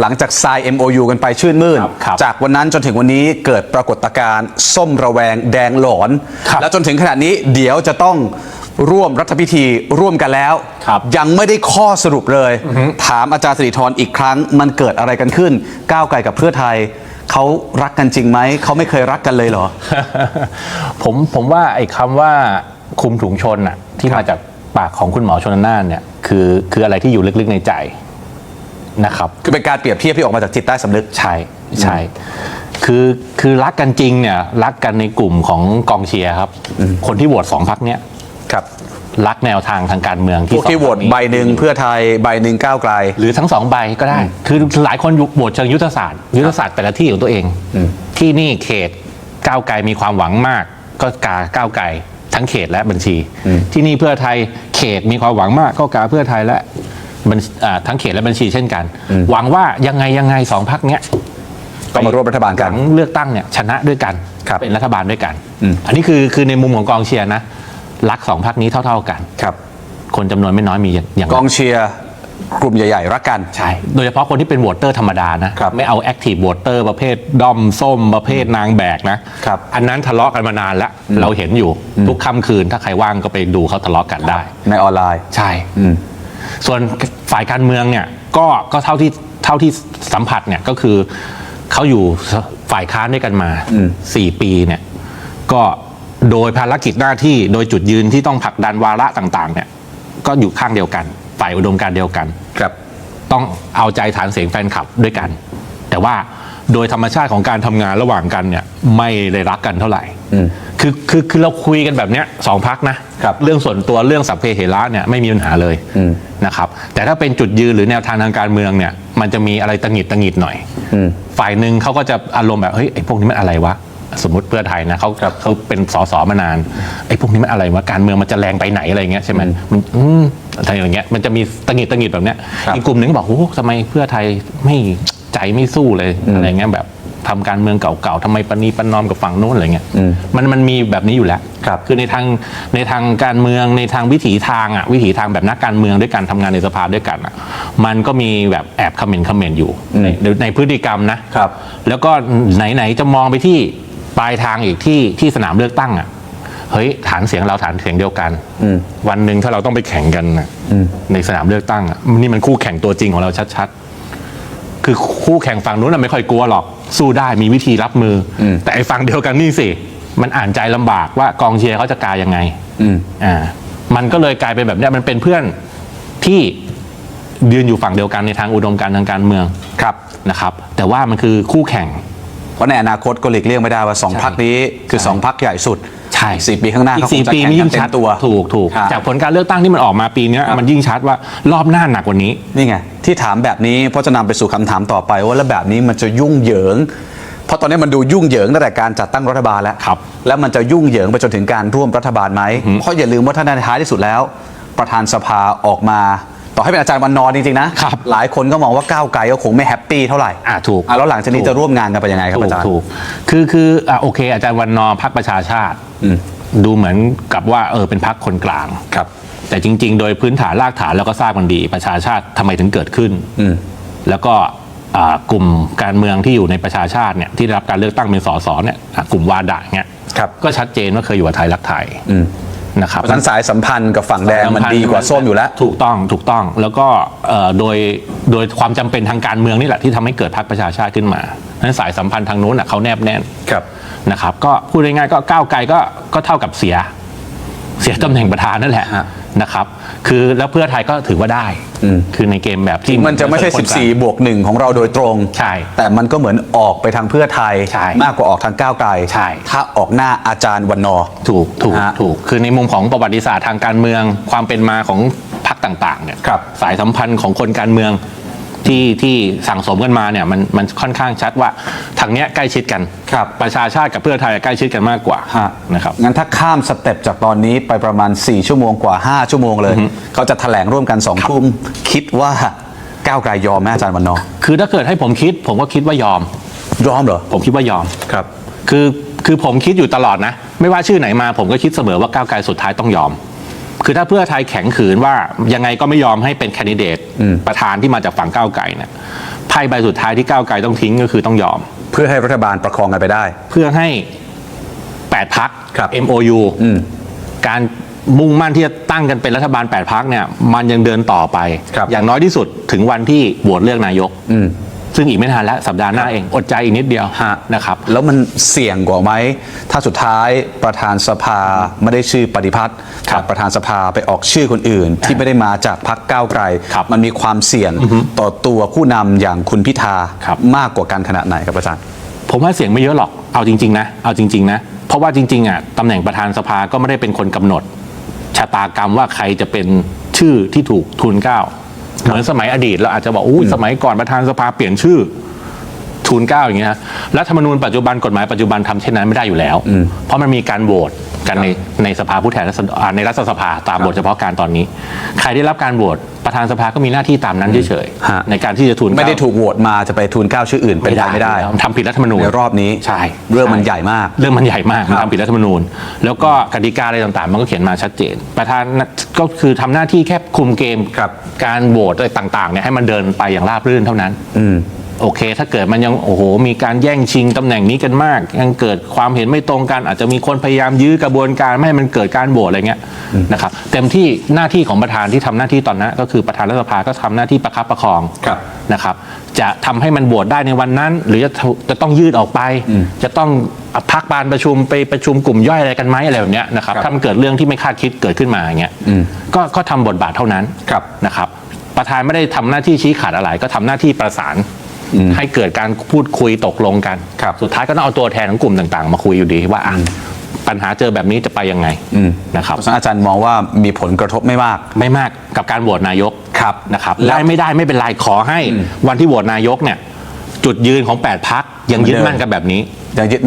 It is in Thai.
หลังจากทราย MOU กันไปชื่นมื่นครับครับจากวันนั้นจนถึงวันนี้เกิดปรากฏการณ์ส้มระแวงแดงหลอน ครับแล้วจนถึงขณะนี้เดี๋ยวจะต้องร่วมรัฐพิธีร่วมกันแล้ว ครับ ยังไม่ได้ข้อสรุปเลย ถามอาจารย์สิริธรอีกครั้ง มันเกิดอะไรกันขึ้น ก้าวไกลกับเพื่อไทยเขารักกันจริงไหมเขาไม่เคยรักกันเลยเหรอ ผมผมว่าไอ้คำว่าคุมถุงชนอะที่ครับมาจากปากของคุณหมอชนน่านเนี่ยคือคืออะไรที่อยู่ลึกๆในใจ นะครับ คือเป็นการเปรียบเทียบที่ออกมาจากจิตใต้สำนึก ใช่ใช่คือคือรักกันจริงเนี่ยรักกันในกลุ่มของกองเชียร์ครับ คนที่โหวตสองพักเนี้ยครับรักแนวทางทางการเมืองพที่วกที่สองโหวตพรรคนี้ ใบหนึ่งเพื่อไทยใบหนึ่งก้าวไกล หรือทั้งสองใบก็ได้ คือหลายคนโหวตเชิงยุทธศาสตร์ ยุทธศาสตร์แต่ละที่ของตัวเอง ที่นี่เขตก้าวไกลมีความหวังมาก ก็กาก้าวไกลทั้งเขตและบัญชี ที่นี่เพื่อไทยเขตมีความหวังมาก ก็กาเพื่อไทยและ บัญอ่าทั้งเขตและบัญชีเช่นกัน หวังว่ายังไงยังไงสองพักเนี้ยก็มาร่วมรัฐบาลกันหงเลือกตั้งเนี่ยชนะด้วยกันครับเป็นรัฐบาลด้วยกัน อืม อันนี้คือคือในมุมของกองเชียร์นะรักสองพักนี้เท่า ๆกัน ครับ คนจำนวนไม่น้อยมีอย่างอย่างกองเชียร์กลุ่มใหญ่ ๆ รักกัน ใช่โดยเฉพาะคนที่เป็นโหวตเตอร์ธรรมดานะครับไม่เอาแอคทีฟโหวตเตอร์ประเภทด้อมส้มประเภทนางแบกนะครับอันนั้นทะเลาะกันมานานแล้วเราเห็นอยู่ทุกค่ำคืนถ้าใครว่างก็ไปดูเขาทะเลาะกันได้ ในออนไลน์ ใช่ อืม ส่วนฝ่ายการเมืองเนี่ยก็ก็เท่าที่เท่าที่สัมผัสเนี่ยก็คือเขาอยู่ฝ่ายค้านด้วยกันมาอืมสี่ปีเนี่ยก็โดยภารกิจหน้าที่โดยจุดยืนที่ต้องผลักดันวาระต่าง ๆ เนี่ย ก็อยู่ข้างเดียวกัน ฝ่ายอุดมการณ์เดียวกัน ครับ ต้องเอาใจฐานเสียงแฟนคลับด้วยกัน แต่ว่า โดยธรรมชาติของการทำงานระหว่างกันเนี่ยไม่ได้รักกันเท่าไหร่อืมคือคือคือเราคุยกันแบบเนี้ยสองพักนะครับเรื่องส่วนตัวเรื่องสัพเพเหระเนี่ยไม่มีปัญหาเลยอืม นะครับ แต่ถ้าเป็นจุดยืนหรือแนวทางทางการเมืองเนี่ย มันจะมีอะไรตังหงิดตังหงิดหน่อย อืม ฝ่ายหนึ่งเขาก็จะอารมณ์แบบเฮ้ยไอ้พวกนี้มันอะไรวะ สมมติเพื่อไทยนะเขาเขาเป็นสสมานานไอ้พวกนี้มันอะไรวะการเมืองมันจะแรงไปไหนอะไรเงี้ยใช่ไหมมันอืมอะไรอย่างเงี้ยมันจะมีตังหงิดตังหงิดแบบเนี้ยครับ อีกกลุ่มหนึ่งก็บอกโอ้ทำไมเพื่อไทยไม่ ใจไม่สู้เลยอะไรเงี้ยแบบทำการเมืองเก่าๆทำไมปณีประนอมกับฝั่งนู้นอะไรเงี้ยอืมมันมันมีแบบนี้อยู่แล้วครับคือในทางในทางการเมืองในทางวิถีทางอะวิถีทางแบบนักการเมืองด้วยกันทำงานในสภาด้วยกันอะมันก็มีแบบแอบคอมเมนต์คอมเมนต์อยู่ในในในพฤติกรรมนะครับ แล้วก็ไหนๆจะมองไปที่ปลายทางอีกที่ที่สนามเลือกตั้งอะเฮ้ยฐานเสียงเราฐานเสียงเดียวกันอืมวันหนึ่งถ้าเราต้องไปแข่งกันน่ะอืมในสนามเลือกตั้งอะนี่มันคู่แข่งตัวจริงของเราชัดๆ คือคู่แข่งฝั่งนู้นนะไม่ค่อยกลัวหรอก สู้ได้มีวิธีรับมืออมแต่ไอ้ฝั่งเดียวกันนี่สิ มันอ่านใจลำบากว่ากองเชียร์เขาจะกายยังไงอืม อ่ามันก็เลยกลายเป็นแบบเนี้ยมันเป็นเพื่อนที่ยืนอยู่ฝั่งเดียวกันในทางอุดมการณ์ทางการเมืองครับ นะครับ แต่ว่ามันคือคู่แข่ง เพราะในอนาคตก็หลีกเลี่ยงไม่ได้ว่าสองใช่พักนี้คือใช่สองพักใหญ่สุดใช่อีกสี่ปีข้างหน้าอีเขากคงสี่จะปีแข่งนี่กัยิ่นงเต็ชัดมตัวถูกถูกครับจากผลการเลือกตั้งที่มันออกมาปีเนี้ยมันยิ่งชัดว่ารอบหน้าหนักกว่านี้นี่ไงที่ถามแบบนี้เพราะจะนำไปสู่คำถามต่อไปว่าแล้วแบบนี้มันจะยุ่งเหยิงเพราะตอนนี้มันดูยุ่งเหยิงตั้งแต่การจัดตั้งรัฐบาลแล้วครับแล้วมันจะยุ่งเหยิงไปจนถึงการร่วมรัฐบาลไหมเพราะอย่าลืมว่าท่านในท้ายที่สุดแล้ว ประธานสภาออกมา ต่อให้เป็นอาจารย์วันนอร์จริงๆนะครับ หลายคนก็มองว่าก้าวไกลก็คงไม่แฮปปี้เท่าไหร่อ่าถูกอะแล้วหลังจากนี้ถูกจะร่วมงานกันไปยังไงครับถูอากจารย์ ถูกคือคืออะโอเค อาจารย์วันนอร์พักประชาชาติอืม ดูเหมือนกับว่าเออเป็นพักคนกลาง ครับ แต่จริง ๆ โดยพื้นฐานรากฐานแล้วก็ทราบกันดี ประชาชาติทำไมถึงเกิดขึ้น อืม แล้วก็อ่ากลุ่มการเมืองที่อยู่ในประชาชาติเนี่ยที่ได้รับการเลือกตั้งเป็นสสเนี่ยอะกลุ่มวาดะเนี่ยครับ ก็ชัดเจนว่าเคยอยู่กับไทยรักไทย อืม นะครับเพราะฉะนั้นสายสัมพันธ์กับฝั่งแดงมันดีกว่าส้มอยู่แล้ว ถูกต้องถูกต้องแล้วก็เอ่อโดยโดยความจำเป็นทางการเมืองนี่แหละที่ทำให้เกิดพรรคประชาชาติขึ้นมาเพราะฉะนั้นสายสัมพันธ์ทางนู้นน่ะเขาแนบแน่นครับ นะครับก็พูดง่ายๆก็ก้าวไกลก็ก็เท่ากับเสีย เสียตำแหน่งประธานนั่นแหละฮะ นะครับ คือแล้วเพื่อไทยก็ถือว่าได้อืมคือในเกมแบบที่มันจะไม่ใช่คนกลาง 14 บวกหนึ่งของเราโดยตรงใช่แต่มันก็เหมือนออกไปทางเพื่อไทย ใช่มากกว่าออกทางก้าวไกลใช่ ถ้าออกหน้าอาจารย์วันนอร์ ถูกถูกฮะถูกคือในมุมของประวัติศาสตร์ทางการเมืองความเป็นมาของพรรคต่างๆเนี่ยครับสายสัมพันธ์ของคนการเมือง ที่ที่สั่งสมกันมาเนี่ยมันมันค่อนข้างชัดว่าทางเนี้ยใกล้ชิดกันครับประชาชาติกับเพื่อไทยใกล้ชิดกันมากกว่าฮะ นะครับ งั้นถ้าข้ามสเต็ปจากตอนนี้ไปประมาณ 4 ชั่วโมงกว่า 5 ชั่วโมงเลย เขาจะแถลงร่วมกัน2ทุ่มคิดว่าก้าวไกลยอมไหมอาจารย์วันนอร์คือถ้าเกิดให้ผมคิด ผมก็คิดว่ายอม ยอมเหรอ ผมคิดว่ายอม ครับ คือคือผมคิดอยู่ตลอดนะ ไม่ว่าชื่อไหนมาผมก็คิดเสมอว่าก้าวไกลสุดท้ายต้องยอม คือถ้าเพื่อไทยแข็งขืนว่ายังไงก็ไม่ยอมให้เป็นแคนดิเดตประธานที่มาจากฝั่งก้าวไกลเนี่ยไพ่ใบสุดท้ายที่ก้าวไกลต้องทิ้งก็คือต้องยอม เพื่อให้รัฐบาลประคองกันไปได้ เพื่อให้8พักครับ MOU อืมการมุ่งมั่นที่จะตั้งกันเป็นรัฐบาล8พักเนี่ย มันยังเดินต่อไปครับอย่างน้อยที่สุดถึงวันที่โหวตเลือกนายกอืม ซึ่งอีกไม่นานแล้วสัปดาห์หน้าเองอดใจอีกนิดเดียวฮะนะครับแล้วมันเสี่ยงกว่าไหม ถ้าสุดท้ายประธานสภาไม่ได้ชื่อปฏิพัฒน์ครับแต่ประธานสภาไปออกชื่อคนอื่น ที่ไม่ได้มาจากพรรคก้าวไกลครับมันมีความเสี่ยงต่อตัวผู้นำอย่างคุณพิธาครับมากกว่ากันขนาดไหนครับอาจารย์ ผมว่าเสียงไม่เยอะหรอกเอาจริงๆนะเอาจริง ๆนะ เพราะว่าจริงๆอะตำแหน่งประธานสภาก็ไม่ได้เป็นคนกำหนด ชะตากรรมว่าใครจะเป็นชื่อที่ถูกทุนเกล้า เหมือนสมัยอดีตเราอาจจะบอกอุ้ยสมัยก่อนประธานสภาเปลี่ยนชื่อทูลเกล้าอย่างเงี้ยนะรัฐธรรมนูญปัจจุบันกฎหมายปัจจุบันทำเช่นนั้นไม่ได้อยู่แล้ว เพราะมันมีการโหวต กันในในสภาผู้แทนราษฎรอ่าในรัฐสภาตามบทเฉพาะการตอนนี้ ใครได้รับการโหวตประธานสภาก็มีหน้าที่ตามนั้นเฉยฮะ ๆในการที่จะทูลเกล้าไม่ได้ถูกโหวตมาจะไปทูลเกล้าชื่ออื่นเป็นไปไม่ได้ทำผิดรัฐธรรมนูญ ในรอบนี้ใช่ เรื่องมันช่ใหญ่มาก เรื่องมันใหญ่มากครับทำผิดรัฐธรรมนูญ แล้วก็กติกาอะไรต่างๆ มันก็เขียนมาชัดเจน ประธานก็คือทำหน้าที่แค่คุมเกมครับ การโหวตอะไรต่างๆเนี่ยให้มันเดินไปอย่างราบรื่นเท่านั้นอืม โอเค ถ้าเกิดมันยังโอ้โห มีการแย่งชิงตำแหน่งนี้กันมาก ยังเกิดความเห็นไม่ตรงกัน อาจจะมีคนพยายามยื้อกระบวนการไม่ให้มันเกิดการโหวตอะไรเงี้ยนะครับเต็มที่หน้าที่ของประธานที่ทำหน้าที่ตอนนั้น ก็คือประธานรัฐสภาก็ทำหน้าที่ประคับประคองครับนะครับจะทำให้มันโหวตได้ในวันนั้น หรือจะจะต้องยืดออกไป จะต้องพักบานประชุมไปประชุมกลุ่มย่อยอะไรกันไหมอะไรแบบเนี้ยนะครับครับถ้ามันเกิดเรื่องที่ไม่คาดคิดเกิดขึ้นมาอย่างเงี้ยก็ก็ทำบทบาทเท่านั้นครับนะครับ ประธานไม่ได้ทำหน้าที่ชี้ขาดอะไรก็ทำหน้าที่ประสาน ให้เกิดการพูดคุยตกลงกันครับสุดท้ายก็ต้องเอาตัวแทนของกลุ่มต่าง ๆ มาคุยอยู่ดีว่าอะปัญหาเจอแบบนี้จะไปยังไงนะครับเพราะฉะนั้นอาจารย์มองว่ามีผลกระทบไม่มาก ไม่มากกับการโหวตนายกครับนะครับแล้วได้ไม่ได้ไม่เป็นไรขอให้วันที่โหวตนายกเนี่ย จุดยืนของ8พักยังยึดมั่นกันแบบนี้ยังยึด